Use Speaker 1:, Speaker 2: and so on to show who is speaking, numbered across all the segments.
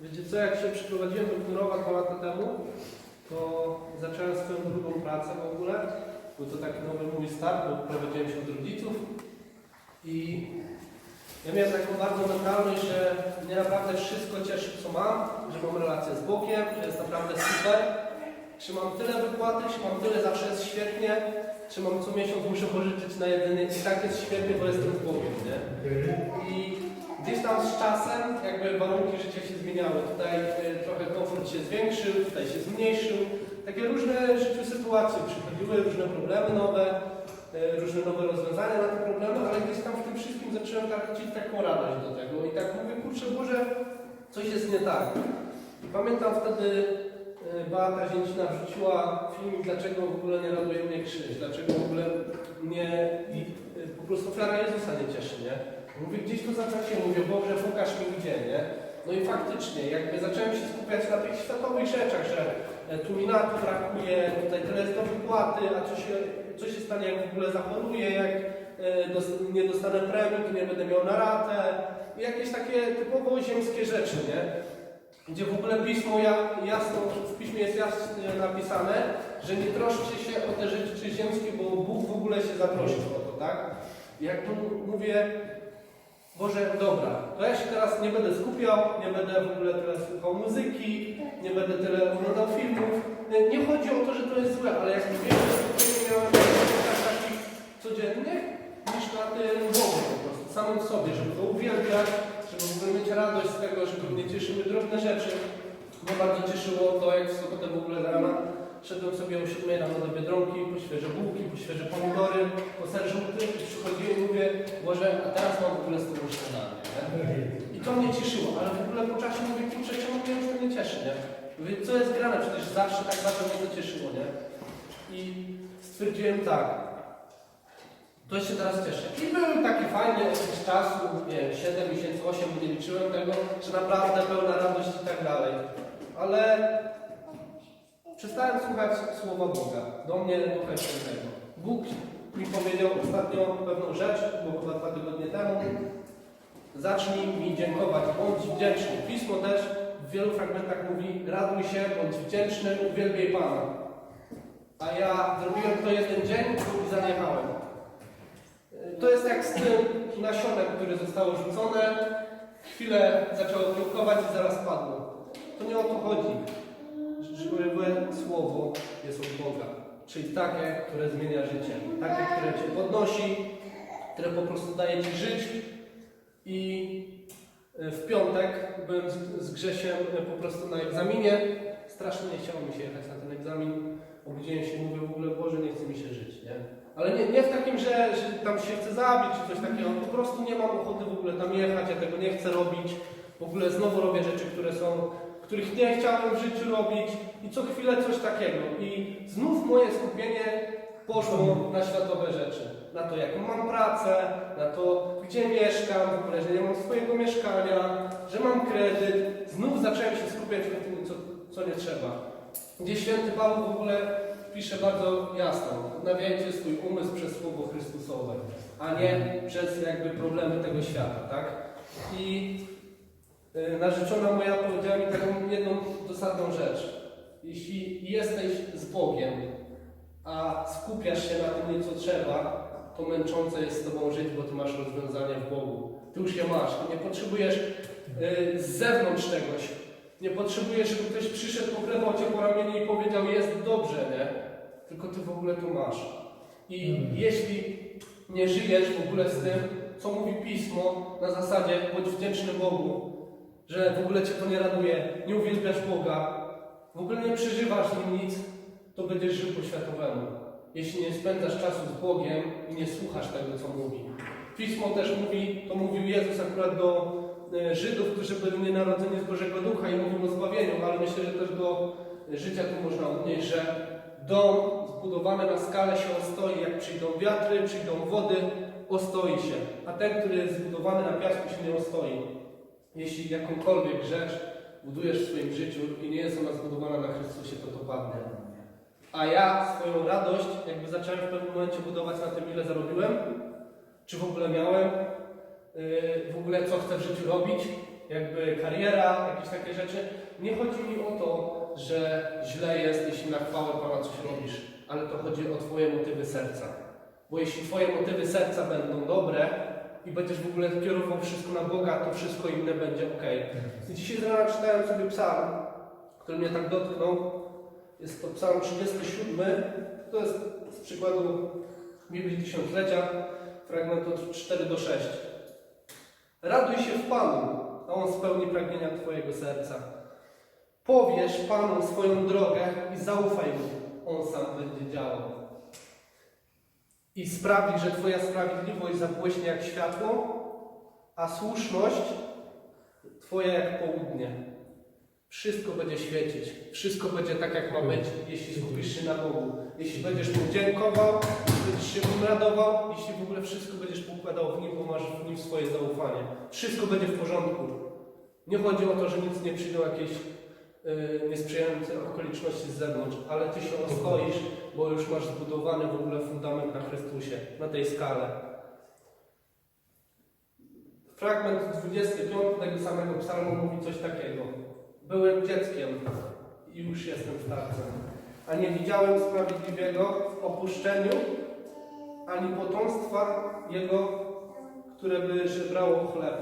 Speaker 1: Wiecie co, jak się przyprowadziłem do Knurowa dwa lata temu, to zacząłem swoją drugą pracę w ogóle. Był to taki nowy mój start, bo prowadziłem się od rodziców. I ja miałem taką bardzo mentalność, że mnie naprawdę wszystko cieszy, co mam, że mam relację z Bogiem, że jest naprawdę super. Czy mam tyle wypłaty, czy mam tyle, zawsze jest świetnie, czy mam co miesiąc, muszę pożyczyć na jedyny i tak jest świetnie, bo jestem z Bogiem, nie? Tam z czasem jakby warunki życia się zmieniały. Tutaj y, trochę komfort się zwiększył, tutaj się zmniejszył. Takie różne życiu sytuacje przychodziły, różne problemy nowe, y, różne nowe rozwiązania na te problemy, ale gdzieś tam w tym wszystkim zacząłem tak taką radość do tego. I tak mówię, kurczę Boże, coś jest nie tak. I pamiętam wtedy y, Beata Zięcina wrzuciła film Dlaczego w ogóle nie raduje mnie krzyż, dlaczego w ogóle mnie po prostu ofiara Jezusa nie cieszy, nie? Mówię, gdzieś to zatraciłem, mówię, Boże, pokaż mi gdzie, nie? No i faktycznie, jakby zacząłem się skupiać na tych światowych rzeczach, że e, tu mi na to brakuje, tutaj tyle jest do wypłaty, a co się, co się stanie, jak w ogóle zachoruję, jak e, nie dostanę premii, to nie będę miał na ratę. Jakieś takie typowo ziemskie rzeczy, nie? Gdzie w ogóle pismo ja- jasno, w piśmie jest jasno napisane, że nie troszcie się o te rzeczy ziemskie, bo Bóg w ogóle się zatroszczy o to, tak? Jak tu mówię, Boże, dobra, to ja się teraz nie będę skupiał, nie będę w ogóle tyle słuchał muzyki, nie będę tyle oglądał filmów. Nie- Nie chodzi o to, że to jest złe, ale jak więcej skupienia miałem tak takich codziennych, niż na tym Bogu po prostu, samym sobie, żeby go uwielbiać, żeby w ogóle mieć radość z tego, żeby mnie cieszyły drobne rzeczy. Mnie bardzo cieszyło to, jak w sobotę w ogóle rana szedłem sobie o 7 rano do Biedronki, po świeże bułki, po świeże pomidory, po ser żółty i przychodziłem i mówię, Boże, a teraz mam w ogóle z tobą śniadanie. Nie? I to mnie cieszyło, ale w ogóle po czasie mówię, kurczę, czemu mnie już to nie cieszy, nie? Mówię, co jest grane, przecież zawsze tak bardzo mnie to cieszyło, nie? I stwierdziłem tak, to się teraz cieszę. I były takie fajne okres czasu, nie wiem, 7 miesięcy, 8, bo nie liczyłem tego, że naprawdę pełna radość i tak dalej. Ale przestałem słuchać słowa Boga, do mnie Ducha Świętego. Bóg mi powiedział ostatnio pewną rzecz, było chyba dwa tygodnie temu. Zacznij mi dziękować, bądź wdzięczny. Pismo też w wielu fragmentach mówi, raduj się, bądź wdzięczny, uwielbiaj Pana. A ja zrobiłem to jeden dzień i zaniechałem. To jest jak z tym nasionem, które zostało rzucone, chwilę zaczęło kiełkować i zaraz padło. Jest od Boga. Czyli takie, które zmienia życie. Takie, które Cię podnosi, które po prostu daje Ci żyć. I e, w piątek byłem z, z Grzesiem e, po prostu na egzaminie. Strasznie nie chciało mi się jechać na ten egzamin. Obudziłem się i mówię w ogóle, Boże, nie chce mi się żyć, nie? Ale nie, nie w takim, że, że tam się chce zabić czy coś takiego. Po prostu nie mam ochoty w ogóle tam jechać, ja tego nie chcę robić. W ogóle znowu robię rzeczy, które są, których nie chciałem w życiu robić i co chwilę coś takiego. I znów moje skupienie poszło na światowe rzeczy. Na to, jaką mam pracę, na to, gdzie mieszkam, w ogóle, że nie mam swojego mieszkania, że mam kredyt. Znów zacząłem się skupiać na tym, co, co nie trzeba. Gdzie święty Paweł w ogóle pisze bardzo jasno. Odnawiajcie swój umysł przez Słowo Chrystusowe, a nie przez jakby problemy tego świata, tak? I narzeczona moja powiedziała mi taką jedną dosadną rzecz. Jeśli jesteś z Bogiem, a skupiasz się na tym, nie co trzeba, to męczące jest z Tobą żyć, bo Ty masz rozwiązanie w Bogu. Ty już je masz. Ty nie potrzebujesz y, z zewnątrz czegoś. Nie potrzebujesz, żeby ktoś przyszedł, poklepał Cię po ramieniu i powiedział, jest dobrze, nie? Tylko Ty w ogóle to masz. I jeśli nie żyjesz w ogóle z tym, co mówi Pismo, na zasadzie bądź wdzięczny Bogu, że w ogóle Cię to nie raduje, nie uwielbiasz Boga, w ogóle nie przeżywasz Nim nic, to będziesz żył po światowemu. Jeśli nie spędzasz czasu z Bogiem i nie słuchasz tego, co mówi. Pismo też mówi, to mówił Jezus akurat do e, Żydów, którzy byli nienarodzeni z Bożego Ducha i mówił o zbawieniu, ale myślę, że też do życia tu można odnieść, że dom zbudowany na skale się ostoi, jak przyjdą wiatry, przyjdą wody, ostoi się. A ten, który jest zbudowany na piasku się nie ostoi. Jeśli jakąkolwiek rzecz budujesz w swoim życiu i nie jest ona zbudowana na Chrystusie, to to padnie. A ja swoją radość jakby zacząłem w pewnym momencie budować na tym, ile zarobiłem, czy w ogóle miałem, yy, w ogóle co chcę w życiu robić. jakby kariera, jakieś takie rzeczy. Nie chodzi mi o to, że źle jest, jeśli na chwałę Pana coś robisz, ale to chodzi o Twoje motywy serca. Bo jeśli Twoje motywy serca będą dobre i będziesz w ogóle kierował wszystko na Boga, to wszystko inne będzie ok. Dzisiaj z rana czytałem sobie psalm, który mnie tak dotknął. Jest to psalm 37. To jest z przykładu Biblii Tysiąclecia, fragment od 4 do 6. Raduj się w Panu, a On spełni pragnienia Twojego serca. Powiesz Panu swoją drogę i zaufaj Mu, On sam będzie działał. I sprawi, że Twoja sprawiedliwość zabłyśnie jak światło, a słuszność Twoja jak południe. Wszystko będzie świecić, wszystko będzie tak, jak ma być, jeśli skupisz się na Bogu. Jeśli będziesz Mu dziękował, jeśli będziesz się Mu radował, jeśli w ogóle wszystko będziesz pokładał w Nim, bo masz w Nim swoje zaufanie. Wszystko będzie w porządku. Nie chodzi o to, że nic nie przyjdą jakieś yy, niesprzyjające okoliczności z zewnątrz, ale Ty się ostoisz, bo już masz zbudowany w ogóle fundament na Chrystusie, na tej skale. Fragment 25 tego samego psalmu mówi coś takiego. Byłem dzieckiem i już jestem starcem, a nie widziałem sprawiedliwego w opuszczeniu, ani potomstwa jego, które by żebrało chleb.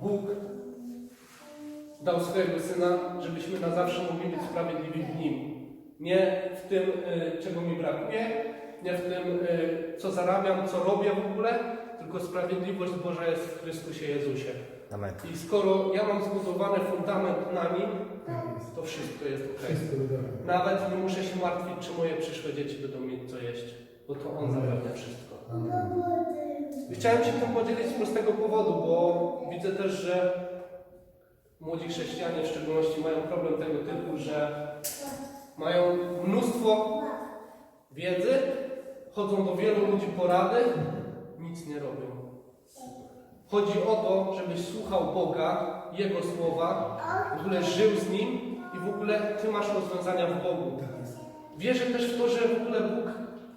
Speaker 1: Bóg dał swojego Syna, żebyśmy na zawsze mogli być sprawiedliwi w Nim. Nie w tym, y, czego mi brakuje, nie w tym, y, co zarabiam, co robię w ogóle, tylko sprawiedliwość Boża jest w Chrystusie Jezusie.
Speaker 2: Amen.
Speaker 1: I skoro ja mam zbudowany fundament na nim,
Speaker 3: Tak
Speaker 1: to wszystko jest ok. Nawet nie muszę się martwić, czy moje przyszłe dzieci będą mieć co jeść, bo to On zapewnia wszystko. I Chciałem się tym podzielić z prostego powodu, bo widzę też, że młodzi chrześcijanie w szczególności mają problem tego typu, że mają mnóstwo wiedzy, chodzą do wielu ludzi porady, nic nie robią. Chodzi o to, żebyś słuchał Boga, Jego słowa, w ogóle żył z Nim i w ogóle Ty masz rozwiązania w Bogu. Wierzę też w to, że w ogóle Bóg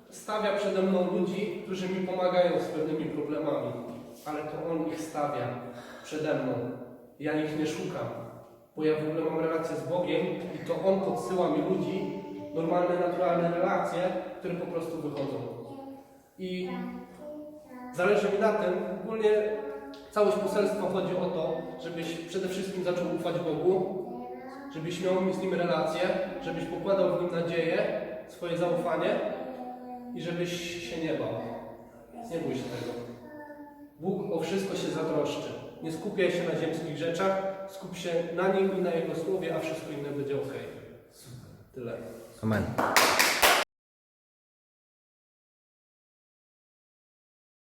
Speaker 1: stawia przede mną ludzi, którzy mi pomagają z pewnymi problemami, ale to On ich stawia przede mną. Ja ich nie szukam, bo ja w ogóle mam relację z Bogiem i to On podsyła mi ludzi, normalne, naturalne relacje, które po prostu wychodzą. I zależy mi na tym, ogólnie całość poselstwa chodzi o to, żebyś przede wszystkim zaczął ufać Bogu, żebyś miał z Nim relację, żebyś pokładał w Nim nadzieję, swoje zaufanie i żebyś się nie bał. Nie bój się tego. Bóg o wszystko się zatroszczy. Nie skupiaj się na ziemskich rzeczach, skup się na Nim i na Jego Słowie, a wszystko inne będzie ok. Tyle.
Speaker 2: Amen.